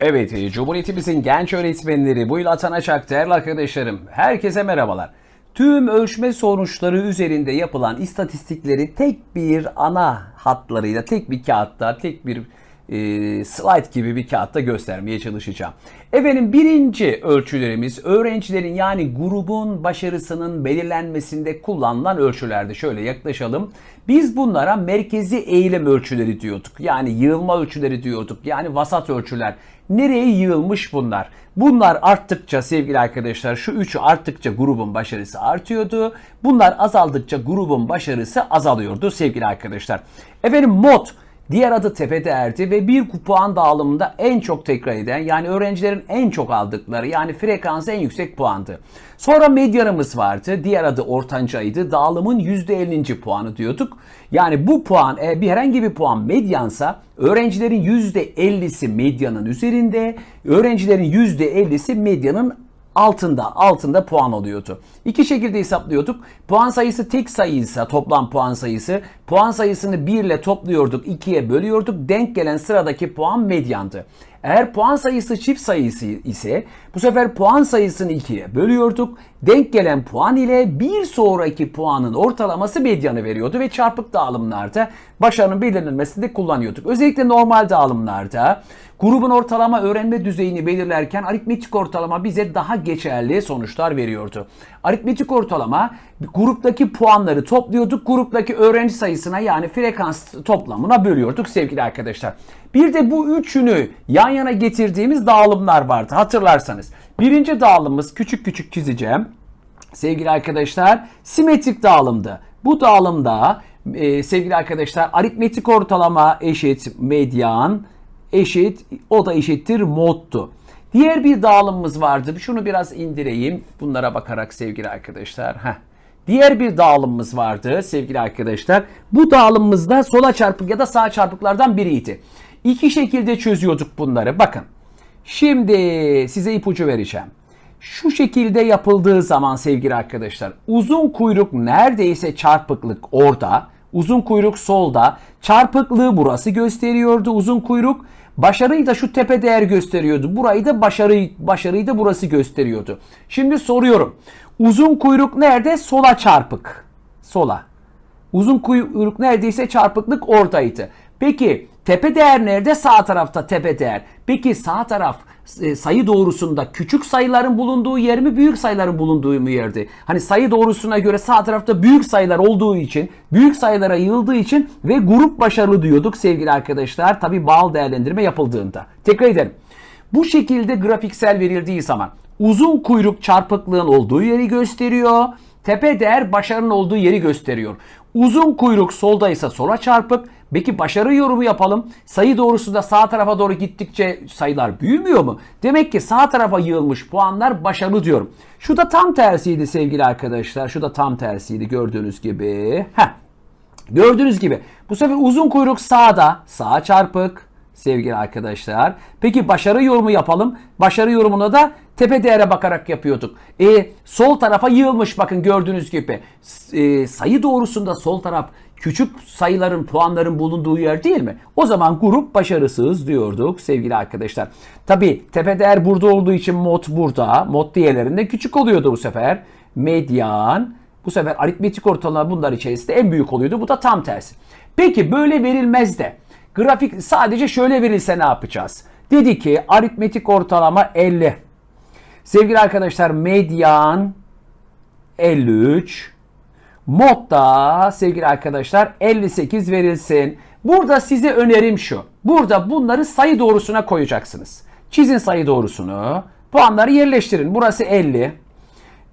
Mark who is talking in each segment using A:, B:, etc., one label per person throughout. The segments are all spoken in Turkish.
A: Evet, e, Cumhuriyetimizin genç öğretmenleri, bu yıl atanacak değerli arkadaşlarım, herkese merhabalar. Tüm ölçme sonuçları üzerinde yapılan istatistikleri tek bir ana hatlarıyla, tek bir kağıtta, tek bir e, slide gibi bir kağıtta göstermeye çalışacağım. Efendim birinci ölçülerimiz öğrencilerin yani grubun başarısının belirlenmesinde kullanılan ölçülerde. Şöyle yaklaşalım. Biz bunlara merkezi eğilim ölçüleri diyorduk. Yani yığılma ölçüleri diyorduk. Yani vasat ölçüler. Nereye yığılmış bunlar? Bunlar arttıkça sevgili arkadaşlar şu üçü arttıkça grubun başarısı artıyordu. Bunlar azaldıkça grubun başarısı azalıyordu sevgili arkadaşlar. Efendim mod Diğer adı tepe değerdi ve bir puan dağılımında en çok tekrar eden yani öğrencilerin en çok aldıkları yani frekansı en yüksek puandı. Sonra medyanımız vardı. Diğer adı ortancaydı. Dağılımın %50. puanı diyorduk. Yani bu puan eğer bir herhangi bir puan medyansa öğrencilerin %50'si medyanın üzerinde, öğrencilerin %50'si medyanın altında altında puan oluyordu. İki şekilde hesaplıyorduk. Puan sayısı tek sayıysa toplam puan sayısı puan sayısını 1 ile topluyorduk 2'ye bölüyorduk. Denk gelen sıradaki puan medyandı. Eğer puan sayısı çift sayısı ise bu sefer puan sayısını 2'ye bölüyorduk. Denk gelen puan ile bir sonraki puanın ortalaması medyanı veriyordu ve çarpık dağılımlarda başarının belirlenmesinde kullanıyorduk. Özellikle normal dağılımlarda grubun ortalama öğrenme düzeyini belirlerken aritmetik ortalama bize daha geçerli sonuçlar veriyordu. Aritmetik ortalama gruptaki puanları topluyorduk. Gruptaki öğrenci sayısına yani frekans toplamına bölüyorduk sevgili arkadaşlar. Bir de bu üçünü yan yana getirdiğimiz dağılımlar vardı hatırlarsanız. Birinci dağılımımız küçük küçük çizeceğim. Sevgili arkadaşlar simetrik dağılımdı. Bu dağılımda e, sevgili arkadaşlar aritmetik ortalama eşit medyan eşit o da eşittir moddu. Diğer bir dağılımımız vardı. Şunu biraz indireyim. Bunlara bakarak sevgili arkadaşlar. Heh. Diğer bir dağılımımız vardı sevgili arkadaşlar. Bu dağılımımızda sola çarpık ya da sağ çarpıklardan biriydi. İki şekilde çözüyorduk bunları. Bakın. Şimdi size ipucu vereceğim. Şu şekilde yapıldığı zaman sevgili arkadaşlar uzun kuyruk neredeyse çarpıklık orada. Uzun kuyruk solda. Çarpıklığı burası gösteriyordu uzun kuyruk. Başarıyı da şu tepe değer gösteriyordu. Burayı da başarıyı, başarıyı da burası gösteriyordu. Şimdi soruyorum. Uzun kuyruk nerede? Sola çarpık. Sola. Uzun kuyruk neredeyse çarpıklık oradaydı. Peki tepe değer nerede? Sağ tarafta tepe değer. Peki sağ taraf e, sayı doğrusunda küçük sayıların bulunduğu yer mi büyük sayıların bulunduğu mu yerdi? Hani sayı doğrusuna göre sağ tarafta büyük sayılar olduğu için büyük sayılara yığıldığı için ve grup başarılı diyorduk sevgili arkadaşlar. Tabi bağlı değerlendirme yapıldığında. Tekrar edelim. Bu şekilde grafiksel verildiği zaman uzun kuyruk çarpıklığın olduğu yeri gösteriyor. Tepe değer başarının olduğu yeri gösteriyor. Uzun kuyruk soldaysa sola çarpık. Peki başarı yorumu yapalım. Sayı doğrusu da sağ tarafa doğru gittikçe sayılar büyümüyor mu? Demek ki sağ tarafa yığılmış puanlar başarılı diyorum. Şu da tam tersiydi sevgili arkadaşlar. Şu da tam tersiydi gördüğünüz gibi. Heh. Gördüğünüz gibi bu sefer uzun kuyruk sağda. Sağ çarpık sevgili arkadaşlar. Peki başarı yorumu yapalım. Başarı yorumuna da tepe değere bakarak yapıyorduk. E, sol tarafa yığılmış bakın gördüğünüz gibi. E, sayı doğrusunda sol taraf küçük sayıların puanların bulunduğu yer değil mi? O zaman grup başarısız diyorduk sevgili arkadaşlar. Tabi tepe değer burada olduğu için mod burada. Mod diğerlerinde küçük oluyordu bu sefer. Medyan. Bu sefer aritmetik ortalama bunlar içerisinde en büyük oluyordu. Bu da tam tersi. Peki böyle verilmez de grafik sadece şöyle verilse ne yapacağız? Dedi ki aritmetik ortalama 50. Sevgili arkadaşlar medyan 53. Modda sevgili arkadaşlar 58 verilsin. Burada size önerim şu. Burada bunları sayı doğrusuna koyacaksınız. Çizin sayı doğrusunu. Puanları yerleştirin. Burası 50.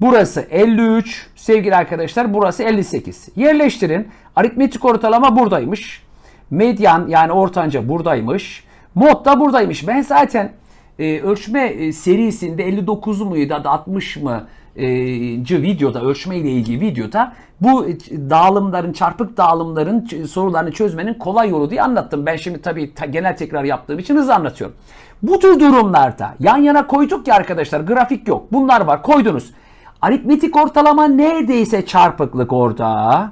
A: Burası 53. Sevgili arkadaşlar burası 58. Yerleştirin. Aritmetik ortalama buradaymış. Medyan yani ortanca buradaymış. Mod da buradaymış. Ben zaten e, ölçme e, serisinde 59 muydu da 60 mı e, videoda ölçme ile ilgili videoda bu dağılımların çarpık dağılımların sorularını çözmenin kolay yolu diye anlattım. Ben şimdi tabii ta, genel tekrar yaptığım için hızlı anlatıyorum. Bu tür durumlarda yan yana koyduk ya arkadaşlar grafik yok. Bunlar var koydunuz. Aritmetik ortalama neredeyse çarpıklık orada.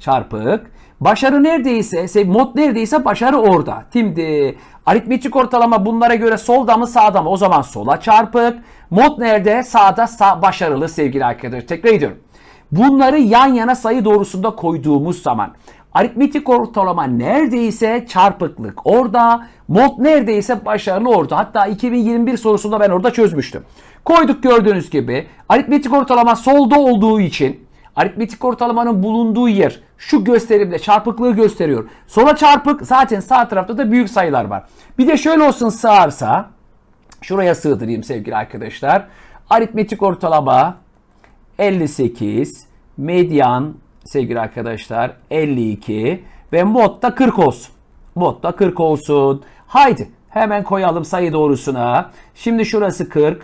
A: Çarpık. Başarı neredeyse, mod neredeyse başarı orada. Şimdi Aritmetik ortalama bunlara göre solda mı sağda mı? O zaman sola çarpık. Mod nerede? Sağda sağ başarılı sevgili arkadaşlar. Tekrar ediyorum. Bunları yan yana sayı doğrusunda koyduğumuz zaman aritmetik ortalama neredeyse çarpıklık orada, mod neredeyse başarılı orada. Hatta 2021 sorusunda ben orada çözmüştüm. Koyduk gördüğünüz gibi aritmetik ortalama solda olduğu için aritmetik ortalamanın bulunduğu yer şu gösterimde çarpıklığı gösteriyor. Sola çarpık zaten sağ tarafta da büyük sayılar var. Bir de şöyle olsun sığarsa şuraya sığdırayım sevgili arkadaşlar. Aritmetik ortalama 58, medyan sevgili arkadaşlar 52 ve mod da 40 olsun. Mod da 40 olsun. Haydi hemen koyalım sayı doğrusuna. Şimdi şurası 40,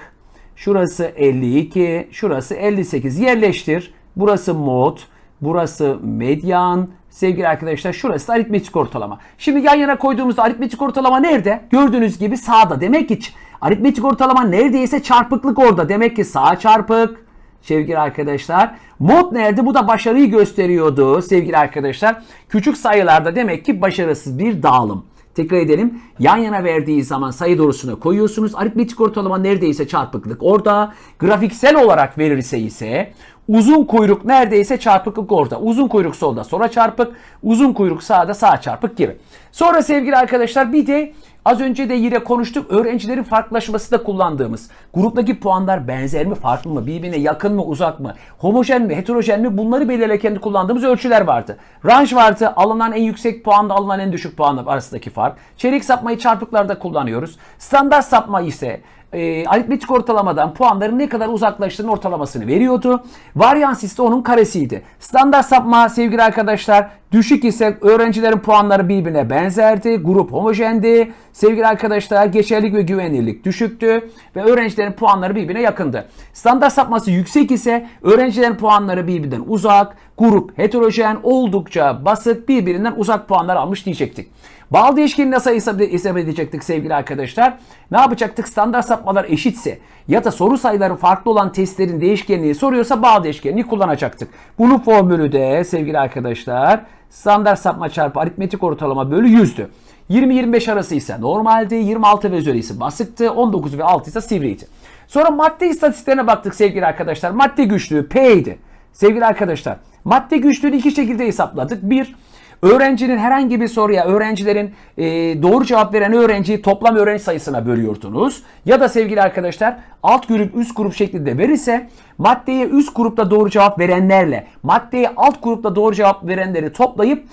A: şurası 52, şurası 58. Yerleştir. Burası mod, burası medyan. Sevgili arkadaşlar şurası da aritmetik ortalama. Şimdi yan yana koyduğumuzda aritmetik ortalama nerede? Gördüğünüz gibi sağda. Demek ki aritmetik ortalama neredeyse çarpıklık orada. Demek ki sağ çarpık, sevgili arkadaşlar. Mod nerede? Bu da başarıyı gösteriyordu sevgili arkadaşlar. Küçük sayılarda demek ki başarısız bir dağılım. Tekrar edelim. Yan yana verdiği zaman sayı doğrusuna koyuyorsunuz. Aritmetik ortalama neredeyse çarpıklık orada. Grafiksel olarak verirse ise uzun kuyruk neredeyse çarpıklık orada. Uzun kuyruk solda sola çarpık. Uzun kuyruk sağda sağ çarpık gibi. Sonra sevgili arkadaşlar bir de Az önce de yine konuştuk. Öğrencilerin farklılaşması da kullandığımız. Gruptaki puanlar benzer mi, farklı mı, birbirine yakın mı, uzak mı, homojen mi, heterojen mi bunları belirlerken kullandığımız ölçüler vardı. Range vardı. Alınan en yüksek puanla alınan en düşük puan arasındaki fark. Çeyrek sapmayı çarpıklarda kullanıyoruz. Standart sapma ise e, aritmetik ortalamadan puanların ne kadar uzaklaştığının ortalamasını veriyordu. Varyans ise onun karesiydi. Standart sapma sevgili arkadaşlar düşük ise öğrencilerin puanları birbirine benzerdi. Grup homojendi. Sevgili arkadaşlar geçerlilik ve güvenilirlik düşüktü ve öğrencilerin puanları birbirine yakındı. Standart sapması yüksek ise öğrencilerin puanları birbirinden uzak, grup heterojen oldukça basık birbirinden uzak puanlar almış diyecektik. Bağlı değişkeni nasıl hesap edecektik sevgili arkadaşlar? Ne yapacaktık? Standart sapmalar eşitse ya da soru sayıları farklı olan testlerin değişkenliği soruyorsa bağlı değişkenliği kullanacaktık. Bunun formülü de sevgili arkadaşlar standart sapma çarpı aritmetik ortalama bölü 100'dü. 20-25 arası ise normaldi, 26 ve üzeri ise basıktı, 19 ve 6 ise sivriydi. Sonra madde istatistiklerine baktık sevgili arkadaşlar. Madde güçlüğü P idi. Sevgili arkadaşlar madde güçlüğünü iki şekilde hesapladık. Bir, Öğrencinin herhangi bir soruya öğrencilerin e, doğru cevap veren öğrenciyi toplam öğrenci sayısına bölüyordunuz. Ya da sevgili arkadaşlar alt grup üst grup şeklinde verirse maddeye üst grupta doğru cevap verenlerle maddeye alt grupta doğru cevap verenleri toplayıp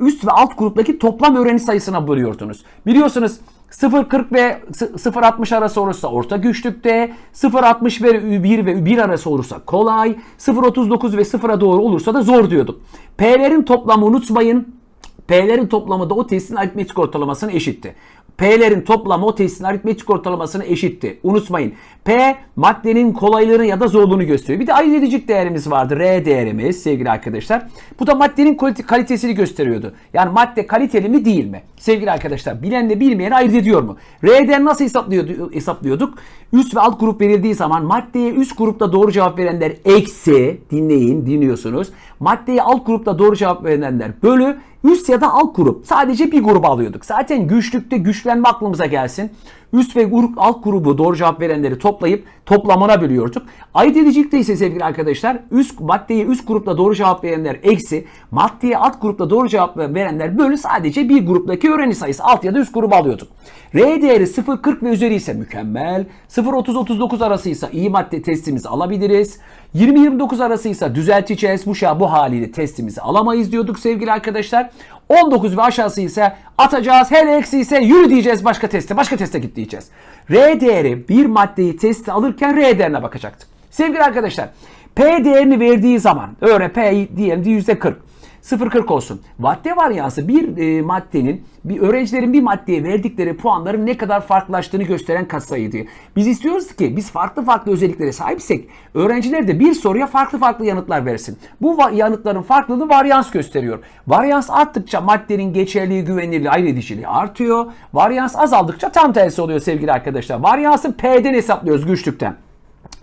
A: üst ve alt gruptaki toplam öğrenci sayısına bölüyordunuz. Biliyorsunuz 0.40 ve 0.60 arası olursa orta güçlükte, 0.60 ve 1 ve 1 arası olursa kolay, 0.39 ve 0'a doğru olursa da zor diyorduk. P'lerin toplamı unutmayın. P'lerin toplamı da o testin aritmetik ortalamasına eşitti. P'lerin toplamı o testin aritmetik ortalamasına eşitti. Unutmayın. P maddenin kolaylığını ya da zorluğunu gösteriyor. Bir de ayırt edicik değerimiz vardı. R değerimiz sevgili arkadaşlar. Bu da maddenin kalitesini gösteriyordu. Yani madde kaliteli mi değil mi? Sevgili arkadaşlar bilenle bilmeyeni ayırt ediyor mu? R değer nasıl hesaplıyorduk? Üst ve alt grup verildiği zaman maddeye üst grupta doğru cevap verenler eksi dinleyin dinliyorsunuz. Maddeye alt grupta doğru cevap verenler bölü üst ya da alt grup. Sadece bir grubu alıyorduk. Zaten güçlükte güçlenme aklımıza gelsin. Üst ve alt grubu doğru cevap verenleri toplayıp toplamına bölüyorduk. Ayırt edicilikte ise sevgili arkadaşlar üst maddeyi üst grupta doğru cevap verenler eksi maddeye alt grupta doğru cevap verenler bölü sadece bir gruptaki öğrenci sayısı alt ya da üst grubu alıyorduk. R değeri 0.40 ve üzeri ise mükemmel. 0.30-39 arasıysa iyi madde testimizi alabiliriz. 20-29 arasıysa düzelteceğiz. Bu şah bu haliyle testimizi alamayız diyorduk sevgili arkadaşlar. 19 ve aşağısı ise atacağız. Her eksi ise yürü diyeceğiz başka teste. Başka teste git diyeceğiz. R değeri bir maddeyi testi alırken R değerine bakacaktık. Sevgili arkadaşlar P değerini verdiği zaman öyle P diyelim %40. 0.40 olsun. Madde varyansı bir e, maddenin bir öğrencilerin bir maddeye verdikleri puanların ne kadar farklılaştığını gösteren katsayıydı. Biz istiyoruz ki biz farklı farklı özelliklere sahipsek öğrenciler de bir soruya farklı farklı yanıtlar versin. Bu yanıtların farklılığı varyans gösteriyor. Varyans arttıkça maddenin geçerliği, güvenilirliği, ayrı ediciliği artıyor. Varyans azaldıkça tam tersi oluyor sevgili arkadaşlar. Varyansı P'den hesaplıyoruz güçlükten.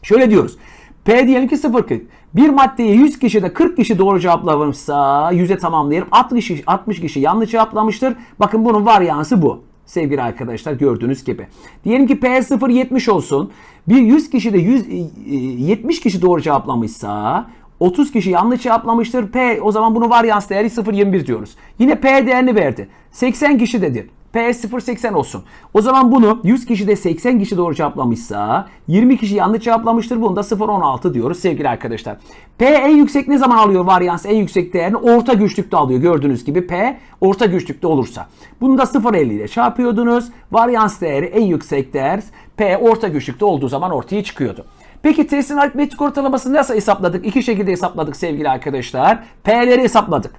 A: Şöyle diyoruz. P diyelim ki 0.40. Bir maddeye 100 kişide 40 kişi doğru cevaplamışsa 100'e tamamlayalım. 60 kişi, 60 kişi yanlış cevaplamıştır. Bakın bunun varyansı bu. sevgili arkadaşlar gördüğünüz gibi. Diyelim ki P0 70 olsun. Bir 100 kişi de 100, e, e, 70 kişi doğru cevaplamışsa 30 kişi yanlış cevaplamıştır. P o zaman bunu varyans değeri 0.21 diyoruz. Yine P değerini verdi. 80 kişi dedi. P 0.80 olsun. O zaman bunu 100 kişi de 80 kişi doğru cevaplamışsa 20 kişi yanlış cevaplamıştır. Bunu da 0.16 diyoruz sevgili arkadaşlar. P en yüksek ne zaman alıyor varyans en yüksek değerini? Orta güçlükte alıyor. Gördüğünüz gibi P orta güçlükte olursa. Bunu da 0.50 ile çarpıyordunuz. Varyans değeri en yüksek değer P orta güçlükte olduğu zaman ortaya çıkıyordu. Peki testin aritmetik ortalamasını nasıl hesapladık? İki şekilde hesapladık sevgili arkadaşlar. P'leri hesapladık.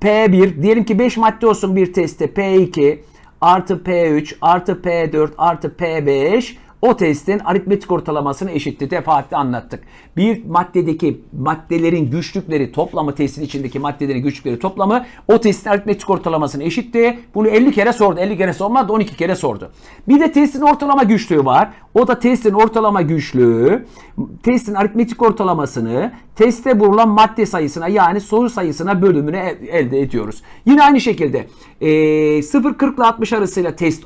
A: P1 diyelim ki 5 madde olsun bir testte P2 artı P3 artı P4 artı P5 o testin aritmetik ortalamasını eşitti. Defaatle anlattık. Bir maddedeki maddelerin güçlükleri toplamı testin içindeki maddelerin güçlükleri toplamı o testin aritmetik ortalamasını eşitti. Bunu 50 kere sordu. 50 kere sormadı 12 kere sordu. Bir de testin ortalama güçlüğü var. O da testin ortalama güçlüğü testin aritmetik ortalamasını teste bulunan madde sayısına yani soru sayısına bölümüne elde ediyoruz. Yine aynı şekilde e, 0-40 ile 60 arasıyla test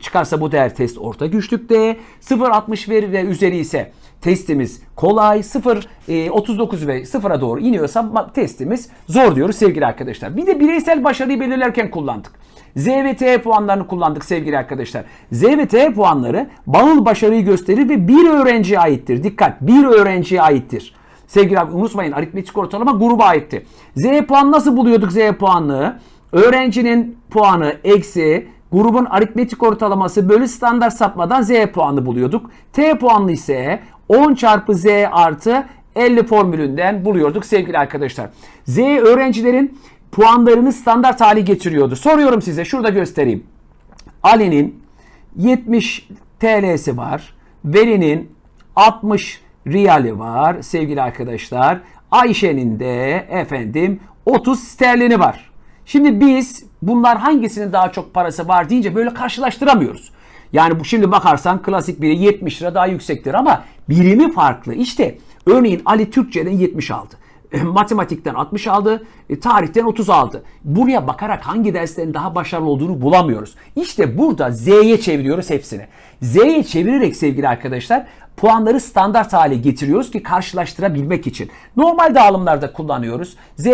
A: çıkarsa bu değer test orta güçlükte. 0-60 veri ve üzeri ise testimiz kolay. 0 e, 39 ve 0'a doğru iniyorsa testimiz zor diyoruz sevgili arkadaşlar. Bir de bireysel başarıyı belirlerken kullandık. Z ve T puanlarını kullandık sevgili arkadaşlar. Z ve T puanları bağıl başarıyı gösterir ve bir öğrenciye aittir. Dikkat bir öğrenciye aittir. Sevgili abi unutmayın aritmetik ortalama gruba aitti. Z puan nasıl buluyorduk Z puanını? Öğrencinin puanı eksi grubun aritmetik ortalaması bölü standart sapmadan Z puanı buluyorduk. T puanlı ise 10 çarpı Z artı 50 formülünden buluyorduk sevgili arkadaşlar. Z öğrencilerin puanlarını standart hali getiriyordu. Soruyorum size şurada göstereyim. Ali'nin 70 TL'si var. Veli'nin 60 riyali var sevgili arkadaşlar. Ayşe'nin de efendim 30 sterlini var. Şimdi biz bunlar hangisinin daha çok parası var deyince böyle karşılaştıramıyoruz. Yani bu şimdi bakarsan klasik biri 70 lira daha yüksektir ama birimi farklı. İşte örneğin Ali Türkçeden 70 aldı. Matematikten 60 aldı, e, tarihten 30 aldı. Buraya bakarak hangi derslerin daha başarılı olduğunu bulamıyoruz. İşte burada Z'ye çeviriyoruz hepsini. Z'ye çevirerek sevgili arkadaşlar puanları standart hale getiriyoruz ki karşılaştırabilmek için. Normal dağılımlarda kullanıyoruz. Z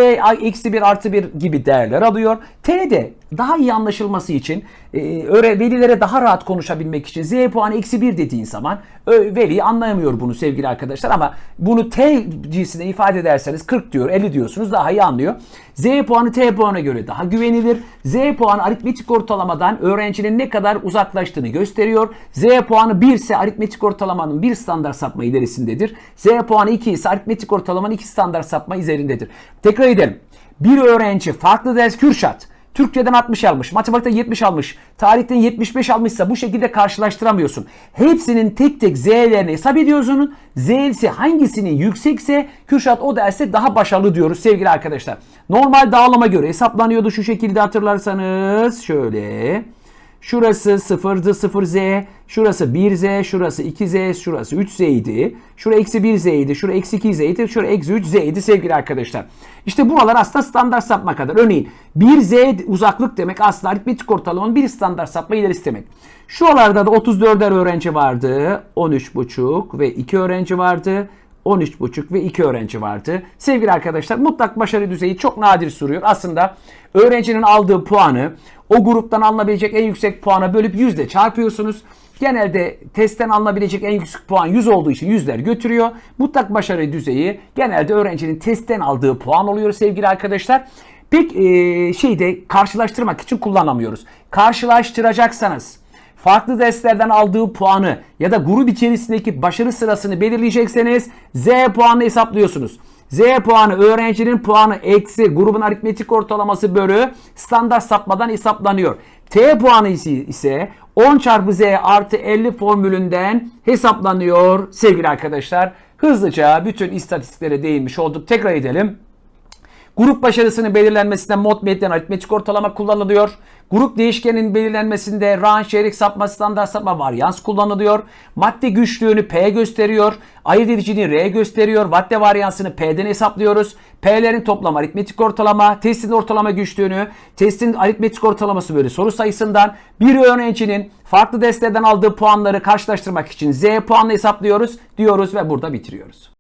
A: eksi 1 artı 1 gibi değerler alıyor. T de daha iyi anlaşılması için e, öyle velilere daha rahat konuşabilmek için Z puanı eksi 1 dediğin zaman veli anlayamıyor bunu sevgili arkadaşlar ama bunu T cinsine ifade ederseniz 40 diyor 50 diyorsunuz daha iyi anlıyor. Z puanı T puanına göre daha güvenilir. Z puanı aritmetik ortalamadan öğrencinin ne kadar uzaklaştığını gösteriyor. Z puanı 1 ise aritmetik ortalamanın bir standart sapma ilerisindedir. Z puanı 2 ise aritmetik ortalamanın 2 standart sapma üzerindedir. Tekrar edelim. Bir öğrenci farklı ders Kürşat Türkçeden 60 almış, matematikten 70 almış, tarihten 75 almışsa bu şekilde karşılaştıramıyorsun. Hepsinin tek tek Z'lerini hesap ediyorsun. Z'si hangisinin yüksekse Kürşat o derste daha başarılı diyoruz sevgili arkadaşlar. Normal dağılıma göre hesaplanıyordu şu şekilde hatırlarsanız. Şöyle. Şurası 0'dı 0z, şurası 1z, şurası 2z, şurası 3z idi. Şura eksi 1z idi, şura eksi 2z idi, şura eksi 3z idi sevgili arkadaşlar. İşte buralar aslında standart sapma kadar. Örneğin 1z uzaklık demek aslında aritmetik ortalamanın bir standart sapma ilerisi demek. Şuralarda da 34'er öğrenci vardı, 13,5 ve 2 öğrenci vardı. 13,5 ve 2 öğrenci vardı. Sevgili arkadaşlar mutlak başarı düzeyi çok nadir soruyor. Aslında öğrencinin aldığı puanı o gruptan alınabilecek en yüksek puana bölüp yüzde çarpıyorsunuz. Genelde testten alınabilecek en yüksek puan 100 olduğu için yüzler götürüyor. Mutlak başarı düzeyi genelde öğrencinin testten aldığı puan oluyor sevgili arkadaşlar. Pek e, şeyde karşılaştırmak için kullanamıyoruz. Karşılaştıracaksanız farklı derslerden aldığı puanı ya da grup içerisindeki başarı sırasını belirleyecekseniz Z puanını hesaplıyorsunuz. Z puanı öğrencinin puanı eksi grubun aritmetik ortalaması bölü standart sapmadan hesaplanıyor. T puanı ise 10 çarpı Z artı 50 formülünden hesaplanıyor sevgili arkadaşlar. Hızlıca bütün istatistiklere değinmiş olduk. Tekrar edelim. Grup başarısının belirlenmesinde mod medyan aritmetik ortalama kullanılıyor. Grup değişkenin belirlenmesinde range, çeyrek sapma, standart sapma, varyans kullanılıyor. Madde güçlüğünü P gösteriyor. Ayırt ediciliğini R gösteriyor. Madde varyansını P'den hesaplıyoruz. P'lerin toplam aritmetik ortalama, testin ortalama güçlüğünü, testin aritmetik ortalaması böyle soru sayısından bir öğrencinin farklı derslerden aldığı puanları karşılaştırmak için Z puanla hesaplıyoruz diyoruz ve burada bitiriyoruz.